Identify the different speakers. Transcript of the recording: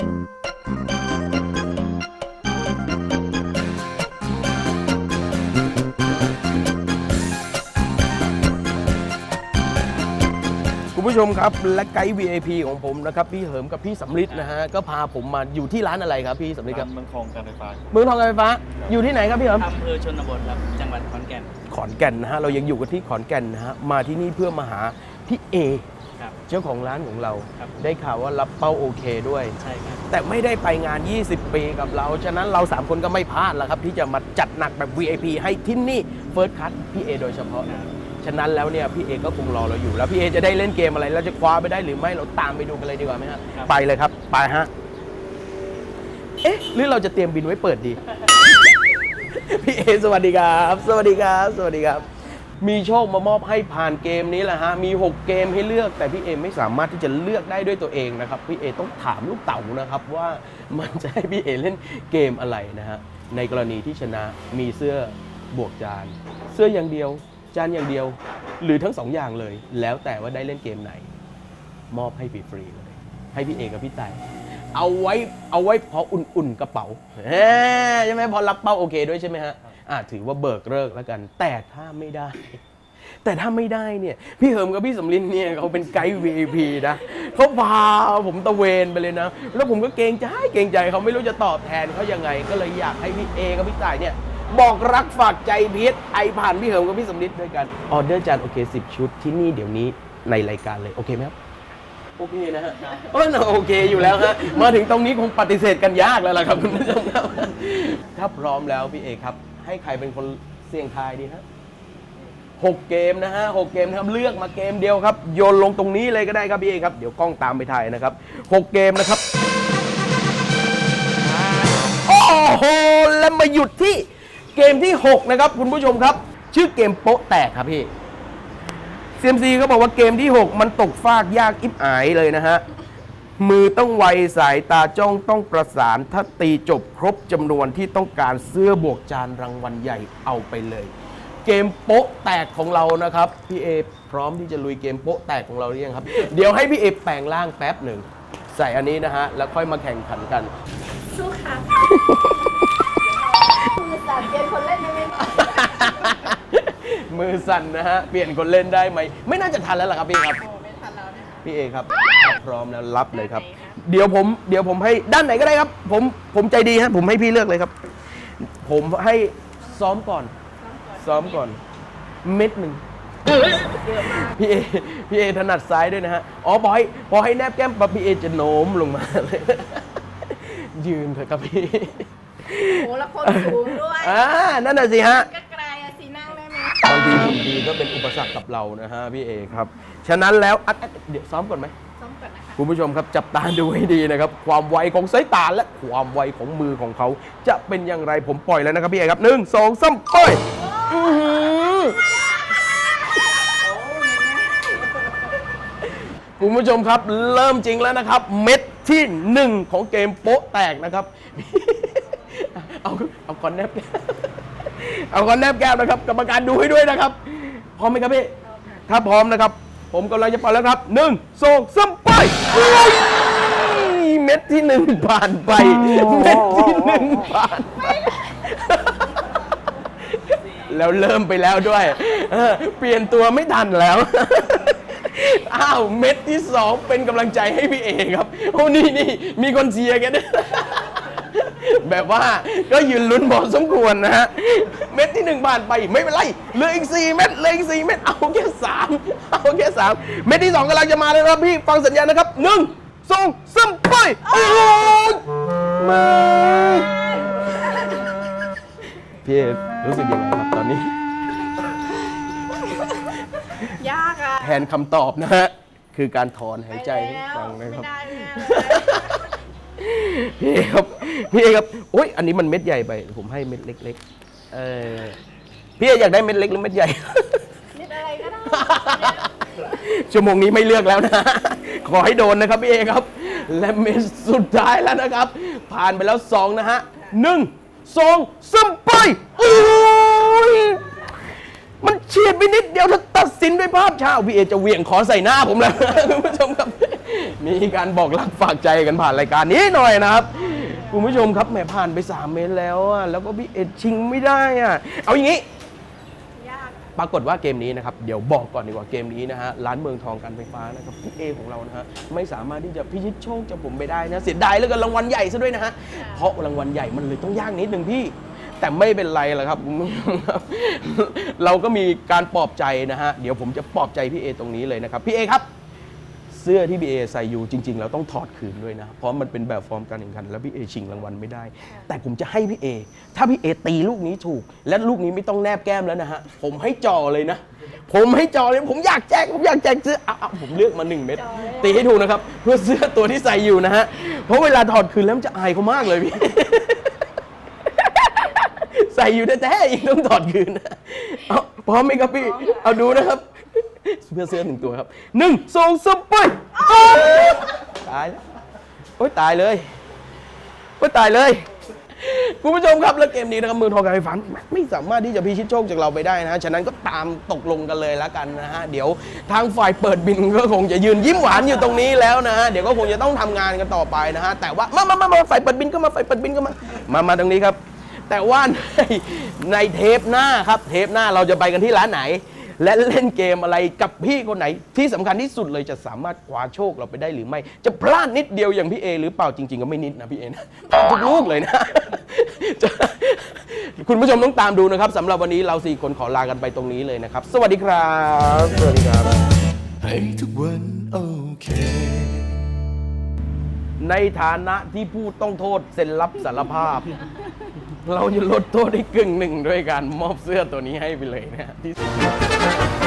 Speaker 1: คุณผู้ชมครับและไกด์ VIP ของผมนะครับพี่เหิมกับพี่สำลิดนะฮะก็พาผมมาอยู่ที่ร้านอะไรครับพี่สำลิดครับ
Speaker 2: เมืองคลองการไฟฟ้า
Speaker 1: เมืองทองการไฟฟ้า อยู่ที่ไหนครับพี่เหิม
Speaker 3: อำเภอชนบทครับจังหวัดขอนแก่น
Speaker 1: ขอนแก่นนะฮะเรายังอยู่กันที่ขอนแก่นนะฮะมาที่นี่เพื่อมาหาพี่เอ
Speaker 3: ครับ
Speaker 1: เจ้าของร้านของเรา
Speaker 3: ครับ
Speaker 1: ได้ข่าวว่ารับเป้าโอเคด้วย
Speaker 3: ใช่ครับ
Speaker 1: แต่ไม่ได้ไปงาน 20 ปีกับเรา ฉะนั้นเรา3คนก็ไม่พลาดแล้วครับ ที่จะมาจัดหนักแบบ VIP ให้ที่นี่เฟิร์สคัทพี่เอโดยเฉพาะฉะนั้นแล้วเนี่ยพี่เอก็คงรอเราอยู่ แล้วพี่เอจะได้เล่นเกมอะไร แล้วจะคว้าไปได้หรือไม่เราตามไปดูกันเลยดีกว่าไหมฮะ
Speaker 3: ครับ
Speaker 1: ไปเลยครับไปฮะเอ๊ะหรือเราจะเตรียมบินไว้เปิดดี พี่เอสวัสดีครับ สวัสดีครับ สวัสดีครับ มีโชคมามอบให้ผ่านเกมนี้แหละฮะ มี 6 เกมให้เลือก แต่พี่เอไม่สามารถที่จะเลือกได้ด้วยตัวเองนะครับ พี่เอต้องถามลูกเต๋านะครับว่ามันจะให้พี่เอเล่นเกมอะไรนะฮะ ในกรณีที่ชนะมีเสื้อบวกจาน เสื้ออย่างเดียว จานอย่างเดียว หรือทั้งสองอย่างเลย แล้วแต่ว่าได้เล่นเกมไหน มอบให้ฟรีๆเลย ให้พี่เอกับพี่ไต่เอาไว้เอาไว้พออุ่นๆกระเป๋าเฮ้ใช่ไหมพอรับเป้าโอเคด้วยใช่ไหมฮะ อะถือว่าเบิกเลิกแล้วกัน แต่ถ้าไม่ได้ แต่ถ้าไม่ได้เนี่ย พี่เหิมกับพี่สำลินเนี่ยเขาเป็นไกด์ VIP นะเขาพาผมตะเวนไปเลยนะ แล้วผมก็เกรงใจเกรงใจเขาไม่รู้จะตอบแทนเขายังไง ก็เลยอยากให้พี่เอกับพี่ต่ายเนี่ยบอกรักฝากใจพีชไอผ่านพี่เหิมกับพี่สำลิดด้วยกันออเดอร์จานโอเค10ชุดที่นี่เดี๋ยวนี้ในรายการเลย โอเคไหมครับ โอเคนะฮะเออโอเคอยู่แล้วฮะมาถึงตรงนี้คงปฏิเสธกันยากแล้วล่ะครับคุณผู้ชมครับถ้าพร้อมแล้วพี่เอกครับ ให้ใครเป็นคนเสี่ยงทายดีฮะหกเกมนะฮะหกเกมนะครับเลือกมาเกมเดียวครับ โยนลงตรงนี้เลยก็ได้ครับพี่เอครับ เดี๋ยวกล้องตามไปถ่ายนะครับหกเกมนะครับ โอ้โห แล้วมาหยุดที่เกมที่ 6 นะครับ คุณผู้ชมครับ ชื่อเกมโป๊ะแตกครับพี่ CMC เขาบอกว่าเกมที่ 6 มันตกฟากยากอิบอายเลยนะฮะ มือต้องไวสายตาจ้องต้องประสาน ถ้าตีจบครบจำนวนที่ต้องการเสื้อบวกจานรางวัลใหญ่เอาไปเลย เกมโป๊ะแตกของเรานะครับพี่เอพร้อมที่จะลุยเกมโป๊ะแตกของเราหรือยังครับ เดี๋ยวให้พี่เอแปลงร่างแป๊บหนึ่งใส่อันนี้นะฮะแล้วค่อยมาแข่งขันกัน
Speaker 4: สู้ค่ะมือสั่นเปลี่ยนคนเล่นได้ไหม
Speaker 1: มือสั่นนะฮะเปลี่ยนคนเล่นได้ไหมไม่น่าจะทันแล้วล่ะครับพี่ครับ พี่เอครับถ้าพร้อมแล้วรับเลยครับ เดี๋ยวผมเดี๋ยวผมให้ด้านไหนก็ได้ครับ ผมผมใจดีฮะผมให้พี่เลือกเลยครับ ผมให้ซ้อมก่อน ซ้อมก่อน เม็ดหนึ่งพี่เอพี่เอถนัดซ้ายด้วยนะฮะอ๋อพอให้พอให้แนบแก้มปั๊บพี่เอจะโน้มลงมาเลยยืนเถอะครับพี่
Speaker 4: โอ้แล้วคนสูงด้วย
Speaker 1: อ่านั่นน่ะสิฮะ
Speaker 4: ก็ไก
Speaker 1: บางทีหุ่นดีก็เป็นอุปสรรคกับเรานะฮะพี่เอครับ ฉะนั้นแล้วอัดอัดเดี๋ยวซ้อมก่อนไหม
Speaker 4: ซ้อมก่อนนะคะ
Speaker 1: คุณผู้ชมครับจับตาดูให้ดีนะครับ ความไวของสายตาและความไวของมือของเขา จะเป็นอย่างไรผมปล่อยแล้วนะครับพี่เอครับหนึ่งสองสามปล่อยอื้อหือคุณผู้ชมครับเริ่มจริงแล้วนะครับ เม็ดที่หนึ่งของเกมโป๊ะแตกนะครับ เอาเอาคอนแนบแก้ว เอาคอนแนบแก้วนะครับกรรมการดูให้ด้วยนะครับ พร้อมไหมครับพี่ ถ้าพร้อมนะครับ ผมกำลังจะไปแล้วครับหนึ่งสองสามไปโอ้ยเม็ดที่หนึ่งผ่านไป เม็ดที่หนึ่งผ่านไปแล้วเริ่มไปแล้วด้วยเออเปลี่ยนตัวไม่ทันแล้ว อ้าว เม็ดที่สองเป็นกำลังใจให้พี่เอครับ โอ้นี่นี่มีคนเชียร์กันด้วย แบบว่าก็ยืนลุ้นพอสมควรนะฮะ เม็ดที่หนึ่งผ่านไปไม่เป็นไร เหลืออีกสี่เม็ดเหลืออีกสี่เม็ดเอาแค่สามเอาแค่สามเม็ดที่สองกำลังจะมาแล้วนะครับพี่ฟังสัญญาณนะครับหนึ่งสองสามไปโอ้ยมาพี่เอรู้สึกยังไงครับตอนนี้
Speaker 4: ยากอะ
Speaker 1: แทนคำตอบนะฮะ คือการถอนหายใจให้
Speaker 4: ไปแล้ว
Speaker 1: ฟังนะครับ
Speaker 4: ไม่ได้แน่เลย
Speaker 1: พี่เอครับพี่เอครับโอ้ยอันนี้มันเม็ดใหญ่ไปผมให้เม็ดเล็ก ๆ เออพี่เออยากได้เม็ดเล็กหรือเม็ดใหญ่
Speaker 4: นิดอะไรก็ได้
Speaker 1: ชั่วโมงนี้ไม่เลือกแล้วนะ ขอให้โดนนะครับพี่เอครับ และเม็ดสุดท้ายแล้วนะครับ ผ่านไปแล้วสองนะฮะหนึ่งสองสามไปโอ้ยมันเฉียดไปนิดเดียวถ้าตัดสินด้วยภาพช้าพี่เอจะเหวี่ยงขอใส่หน้าผมแล้วคุณผู้ชมครับ มีการบอกรักฝากใจกันผ่านรายการนี้หน่อยนะครับคุณผู้ชมครับแหมผ่านไป 3 เมตรแล้วอะแล้วก็พี่เอ็ดชิงไม่ได้อะเอาอย่างนี้
Speaker 4: ยาก
Speaker 1: ปรากฏว่าเกมนี้นะครับ เดี๋ยวบอกก่อนดีกว่าเกมนี้นะฮะ ร้านเมืองทองการไฟฟ้านะครับพี่เอของเรานะฮะ ไม่สามารถที่จะพิชิตโชคจากผมไปได้นะ เสียดายเหลือเกินรางวัลใหญ่ซะด้วยนะฮะ เพราะรางวัลใหญ่มันเลยต้องยากนิดหนึ่งพี่ แต่ไม่เป็นไรหรอกครับคุณผู้ชมครับ เราก็มีการปลอบใจนะฮะ เดี๋ยวผมจะปลอบใจพี่เอตรงนี้เลยนะครับ พี่เอครับ เสื้อที่พี่เอใส่อยู่จริงๆแล้วต้องถอดคืนด้วยนะ เพราะมันเป็นแบบฟอร์มการแข่งขัน แล้วพี่เอชิงรางวัลไม่ได้ แต่ผมจะให้พี่เอถ้าพี่เอตีลูกนี้ถูก และลูกนี้ไม่ต้องแนบแก้มแล้วนะฮะ ผมให้จอเลยนะ ผมให้จอเลย ผมอยากแจกผมอยากแจกเสื้อเอาเอาผมเลือกมาหนึ่งเม็ดตีให้ถูกนะครับ เพื่อเสื้อตัวที่ใส่อยู่นะฮะเพราะเวลาถอดคืนแล้วมันจะอายเขามากเลยพี่ใส่อยู่แท้ๆยังต้องถอดคืนนะเอาพร้อมไหมครับพี่ เอาดูนะครับ เพื่อเสื้อหนึ่งตัวครับหนึ่งสองสามไปตายแล้วโอ๊ยตายเลยโอ๊ยตายเลยคุณผู้ชมครับแล้วเกมนี้นะครับมือทองการไฟฟ้าไม่สามารถที่จะพิชิตโชคจากเราไปได้นะฮะฉะนั้นก็ตามตกลงกันเลยแล้วกันนะฮะเดี๋ยวทางฝ่ายเปิดบินก็คงจะยืนยิ้มหวานอยู่ตรงนี้แล้วนะฮะเดี๋ยวก็คงจะต้องทำงานกันต่อไปนะฮะแต่ว่ามามามามาฝ่ายเปิดบินก็มาฝ่ายเปิดบินก็มามามาตรงนี้ครับ แต่ว่าในในเทปหน้าครับเทปหน้าเราจะไปกันที่ร้านไหน และเล่นเกมอะไรกับพี่คนไหน ที่สำคัญที่สุดเลยจะสามารถคว้าโชคเราไปได้หรือไม่ จะพลาดนิดเดียวอย่างพี่เอหรือเปล่าจริง ๆ ก็ไม่นิดนะพี่เอนะพลาดทุกลูกเลยนะจะคุณผู้ชมต้องตามดูนะครับสำหรับวันนี้เราสี่คนขอลากันไปตรงนี้เลยนะครับ สวัสดีครับ สวัสดีครับ
Speaker 2: ให้ทุกวันโอเค
Speaker 1: ในฐานะที่ผู้ต้องโทษเซ็นรับสารภาพ เราจะลดโทษให้กึ่งหนึ่งด้วยการมอบเสื้อตัวนี้ให้ไปเลยนะที่ Thank you.